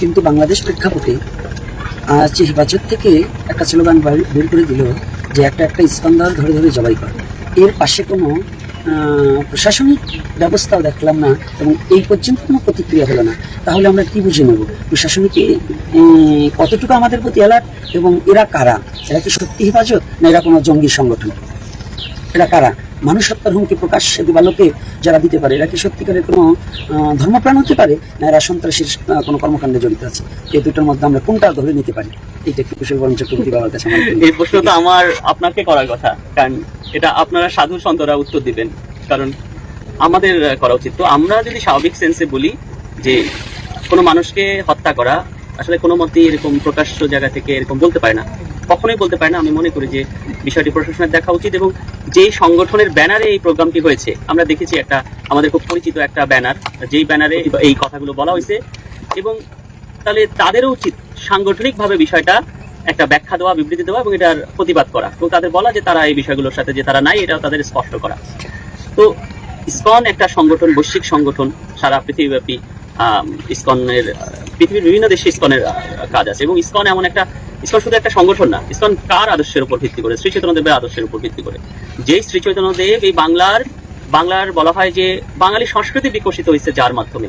কিন্তু বাংলাদেশ প্রেক্ষাপটে আজ হেফাজত থেকে একটা স্লোগান বার- করে দিল যে একটা একটা স্কন্দার ধরে ধরে জবাই করে। এর পাশে কোনো প্রশাসনিক ব্যবস্থাও দেখলাম না এবং এই পর্যন্ত কোনো প্রতিক্রিয়া হলো না। তাহলে আমরা কি বুঝে নেব? প্রশাসনিক কতটুকু আমাদের প্রতি অ্যালার্ট এবং এরা কারা? এরা কি সত্যি হেফাজত না এরা কোনো জঙ্গি সংগঠন? এরা কারা? মানুষ হত্যার হুমকি প্রকাশ্যে দিবালোকে যারা দিতে পারে, এরা কি সত্যিকারের কোনো ধর্মপ্রাণ হতে পারে? না এরা সন্ত্রাসীর কোনো কর্মকাণ্ডে জড়িত আছে? এই দুটোর মধ্যে আমরা কোনটা ধরে নিতে পারি? এইটা একটু কুশল বরঞ্চ প্রতি বাবার কাছে এই প্রশ্ন তো আমার আপনাকে করার কথা, কারণ এটা আপনারা সাধু সন্তরা উত্তর দিবেন, কারণ আমাদের করা উচিত। তো আমরা যদি স্বাভাবিক সেন্সে বলি যে কোনো মানুষকে হত্যা করা, আসলে কোনো মতেই এরকম প্রকাশ্য জায়গা থেকে এরকম বলতে পারে না। কখনোই বলতে পারে না। আমি মনে করি যে বিষয়টি প্রশাসনের দেখা উচিত এবং যেই সংগঠনের ব্যানারে এই প্রোগ্রামটি হয়েছে, আমরা দেখেছি একটা, আমাদের খুব পরিচিত একটা ব্যানার, যেই ব্যানারে এই কথাগুলো বলা হয়েছে এবং তাহলে তাদেরও উচিত সাংগঠনিকভাবে বিষয়টা একটা ব্যাখ্যা দেওয়া, বিবৃতি দেওয়া এবং এটার প্রতিবাদ করা এবং তাদের বলা যে তারা এই বিষয়গুলোর সাথে যে তারা নাই, এটাও তাদের স্পষ্ট করা। তো ইসকন একটা সংগঠন, বৈশ্বিক সংগঠন, সারা পৃথিবীব্যাপী ইসকনের পৃথিবীর বিভিন্ন দেশে ইস্কনের কাজ আছে। এবং ইস্কন এমন একটা, ইস্কন শুধু একটা সংগঠন না, ইস্কন কার আদর্শের উপর ভিত্তি করে? শ্রী চৈতন্যদেবের আদর্শের উপর ভিত্তি করে। যেই শ্রী চৈতন্যদেব এই বাংলার বাংলার বলা হয় যে বাঙালি সংস্কৃতি বিকশিত হয়েছে যার মাধ্যমে।